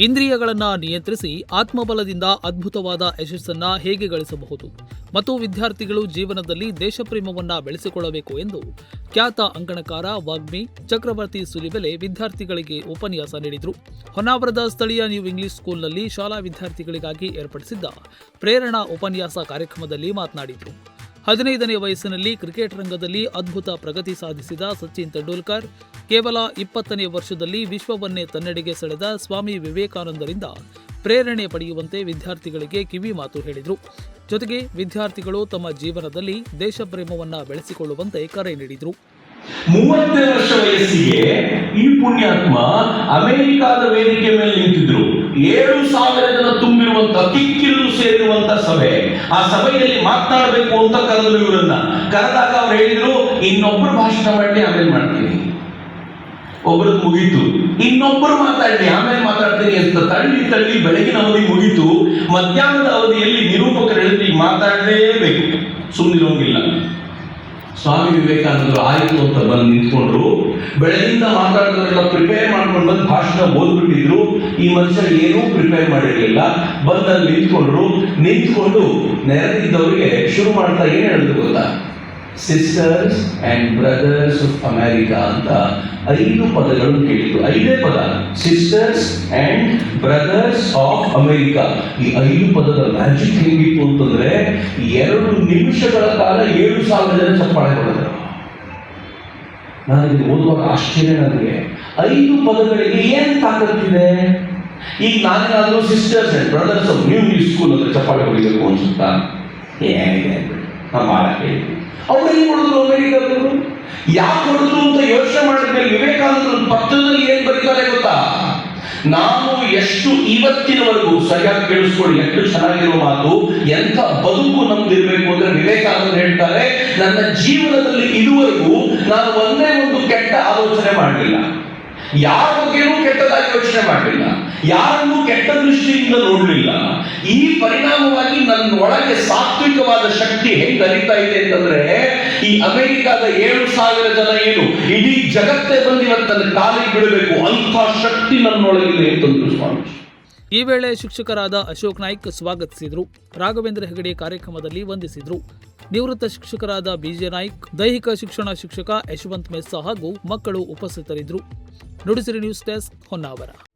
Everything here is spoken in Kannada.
ಇಂದ್ರಿಯಗಳನ್ನು ನಿಯಂತ್ರಿಸಿ ಆತ್ಮಬಲದಿಂದ ಅದ್ಭುತವಾದ ಯಶಸ್ಸನ್ನ ಹೇಗೆ ಗಳಿಸಬಹುದು? ಮತ್ತು ವಿದ್ಯಾರ್ಥಿಗಳು ಜೀವನದಲ್ಲಿ ದೇಶಪ್ರೇಮವನ್ನು ಬೆಳೆಸಿಕೊಳ್ಳಬೇಕು ಎಂದು ಖ್ಯಾತ ಅಂಕಣಕಾರ ವಾಗ್ಮಿ ಚಕ್ರವರ್ತಿ ಸುಲಿಬೆಲೆ ವಿದ್ಯಾರ್ಥಿಗಳಿಗೆ ಉಪನ್ಯಾಸ ನೀಡಿದರು. ಹೊನ್ನಾವರದ ಸ್ಥಳೀಯ ನ್ಯೂ ಇಂಗ್ಲಿಷ್ ಸ್ಕೂಲ್ನಲ್ಲಿ ಶಾಲಾ ವಿದ್ಯಾರ್ಥಿಗಳಿಗಾಗಿ ಏರ್ಪಡಿಸಿದ್ದ ಪ್ರೇರಣಾ ಉಪನ್ಯಾಸ ಕಾರ್ಯಕ್ರಮದಲ್ಲಿ ಮಾತನಾಡಿದರು. ಹದಿನೈದನೇ ವಯಸ್ಸಿನಲ್ಲಿ ಕ್ರಿಕೆಟ್ ರಂಗದಲ್ಲಿ ಅದ್ಭುತ ಪ್ರಗತಿ ಸಾಧಿಸಿದ ಸಚಿನ್ ತೆಂಡೂಲ್ಕರ್, ಕೇವಲ ಇಪ್ಪತ್ತನೇ ವರ್ಷದಲ್ಲಿ ವಿಶ್ವವನ್ನೇ ತನ್ನಡೆಗೆ ಸೆಳೆದ ಸ್ವಾಮಿ ವಿವೇಕಾನಂದರಿಂದ ಪ್ರೇರಣೆ ಪಡೆಯುವಂತೆ ವಿದ್ಯಾರ್ಥಿಗಳಿಗೆ ಕಿವಿ ಮಾತು ಹೇಳಿದರು. ಜೊತೆಗೆ ವಿದ್ಯಾರ್ಥಿಗಳು ತಮ್ಮ ಜೀವನದಲ್ಲಿ ದೇಶಪ್ರೇಮವನ್ನು ಬೆಳೆಸಿಕೊಳ್ಳುವಂತೆ ಕರೆ ನೀಡಿದರು. ಮೂವತ್ತನೇ ವರ್ಷ ವಯಸ್ಸಿಗೆ ಈ ಪುಣ್ಯಾತ್ಮ ಅಮೆರಿಕಾದ ವೇದಿಕೆ ಮೇಲೆ ನಿಂತಿದ್ರು. ಏಳು ಸಾವಿರ ಜನ ತುಂಬಿರುವಂತ ಕಿಕ್ಕಿರು ಸೇರಿರುವಂತ ಸಭೆ. ಆ ಸಭೆಯಲ್ಲಿ ಮಾತನಾಡಬೇಕು ಅಂತ ಕರೆದ್ರು ಇವರನ್ನ. ಕರೆದಾಗ ಅವ್ರು ಹೇಳಿದ್ರು, ಇನ್ನೊಬ್ರು ಭಾಷಣ ಮಾಡಿ ಆಮೇಲೆ ಮಾಡ್ತೀನಿ. ಒಬ್ಬರು ಮುಗೀತು. ಇನ್ನೊಬ್ಬರು ಮಾತಾಡಿ ಆಮೇಲೆ ಮಾತಾಡ್ತೀನಿ ಅಂತ ತಳ್ಳಿ ತಳ್ಳಿ ಬೆಳಗಿನ ಅವಧಿ ಮುಗೀತು. ಮಧ್ಯಾಹ್ನದ ಅವಧಿಯಲ್ಲಿ ನಿರೂಪಕರು ಹೇಳಿದ್ರು ಮಾತಾಡಲೇಬೇಕು. ಸುಮ್ಮನಿರೋಂಗಿಲ್ಲ ಸ್ವಾಮಿ ವಿವೇಕಾನಂದರು ಆಯಿತು ಅಂತ ಬಂದು ನಿಂತ್ಕೊಂಡ್ರು. ಬೆಳಗಿಂದ ಮಾತಾಡಿದ್ರೆಲ್ಲ ಪ್ರಿಪೇರ್ ಮಾಡ್ಕೊಂಡು ಬಂದು ಭಾಷಣ ಓದ್ಬಿಟ್ಟಿದ್ರು. ಈ ಮನುಷ್ಯ ಏನೂ ಪ್ರಿಪೇರ್ ಮಾಡಿರಲಿಲ್ಲ. ಬಂದಲ್ಲಿ ನಿಂತ್ಕೊಂಡ್ರು. ನಿಂತ್ಕೊಂಡು ನೆರೆದಿದ್ದವರಿಗೆ ಶುರು ಮಾಡ್ತಾ ಏನು ಹೇಳಿದ್ರು ಗೊತ್ತಾ? Sisters and brothers of America ಅಂತ ಐದು ಪದಗಳು ಕೇಳಿತು ಐದೇ ಪದ sisters and brothers of America ಈ ಐದು ಪದದ ಮ್ಯಾಜಿಕ್ ಹೇಗಿತ್ತು ಅಂತಂದ್ರೆ ಎರಡು ನಿಮಿಷಗಳ ಕಾಲ ಏಳು ಸಾವಿರ ಜನ ಚಪ್ಪಾಳೆ ಕೊಡಿದ್ರು ನನಗೆ ಓದುವಾಗ ಆಶ್ಚರ್ಯ ನನಗೆ. ಐದು ಪದಗಳಿಗೆ ಏನು ತಾಕತ್ತಿದೆ ಈಗ ನಾನೇನಾದ್ರೂ sisters and brothers of new new school ಅಂದ್ರೆ ಚಪ್ಪಾಳೆ ಹೊಡಿಬೇಕು ಅನ್ಸುತ್ತಾ? ಏನಿದೆ ನಾವು ಅವರು ಹೇಳ್ತೀವಿ ಅವ್ರು ಏನು ಮಾಡಿದ್ರು ಅಮೆರಿಕದವರು? ಯಾಕೆ ಹೊಡೆದ್ರು ಅಂತ ಯೋಚನೆ ಮಾಡಿದ್ಮೇಲೆ ವಿವೇಕಾನಂದರು ಪತ್ರದಲ್ಲಿ ಏನ್ ಬರೀತಾರೆ ಗೊತ್ತಾ? ನಾವು ಎಷ್ಟು ಇವತ್ತಿನವರೆಗೂ ಸರಿಯಾಗಿ ಕೇಳಿಸ್ಕೊಳ್ಳಿ, ಎಷ್ಟು ಚೆನ್ನಾಗಿರುವ ಮಾತು, ಎಂಥ ಬದುಕು ನಮ್ದಿರ್ಬೇಕು ಅಂದ್ರೆ ವಿವೇಕಾನಂದ ಹೇಳ್ತಾರೆ, ನನ್ನ ಜೀವನದಲ್ಲಿ ಇದುವರೆಗೂ ನಾನು ಒಂದೇ ಒಂದು ಕೆಟ್ಟ ಆಲೋಚನೆ ಮಾಡಲಿಲ್ಲ. ಯಾರ ಬಗ್ಗೆನೂ ಕೆಟ್ಟದಾಗಿ ಯೋಚನೆ ಮಾಡಲಿಲ್ಲ. ಯಾರನ್ನೂ ಕೆಟ್ಟ ದೃಷ್ಟಿಯಿಂದ ನೋಡಲಿಲ್ಲ. ಈ ಪರಿಣಾಮವಾಗಿ ನನ್ನ ಒಳಗೆ ಸಾತ್ವಿಕವಾದ ಶಕ್ತಿ ಹೆಂಗೆ ಅರಿತಾ ಇದೆ ಅಂತಂದ್ರೆ, ಈ ಅಮೆರಿಕಾದ ಏಳು ಸಾವಿರ ಜನ ಏನು ಇಡೀ ಜಗತ್ತೇ ಬಂದು ಇವತ್ತನ್ನು ಕಾಲಿಗೆ ಬಿಡಬೇಕು ಅಂತ ಶಕ್ತಿ ನನ್ನೊಳಗಿದೆ ಅಂತಂದ್ರು ಸ್ವಾಮಿ ಈ ವೇಳೆ ಶಿಕ್ಷಕರಾದ ಅಶೋಕ್ ನಾಯ್ಕ್ ಸ್ವಾಗತಿಸಿದರು. ರಾಘವೇಂದ್ರ ಹೆಗಡೆ ಕಾರ್ಯಕ್ರಮದಲ್ಲಿ ವಂದಿಸಿದರು. ನಿವೃತ್ತ ಶಿಕ್ಷಕರಾದ ಬಿಜೆ ನಾಯ್ಕ್, ದೈಹಿಕ ಶಿಕ್ಷಣ ಶಿಕ್ಷಕ ಯಶವಂತ್ ಮೆಸ್ಸಾ ಹಾಗೂ ಮಕ್ಕಳು ಉಪಸ್ಥಿತರಿದ್ದರು. Nudisiri news desk Honnavar.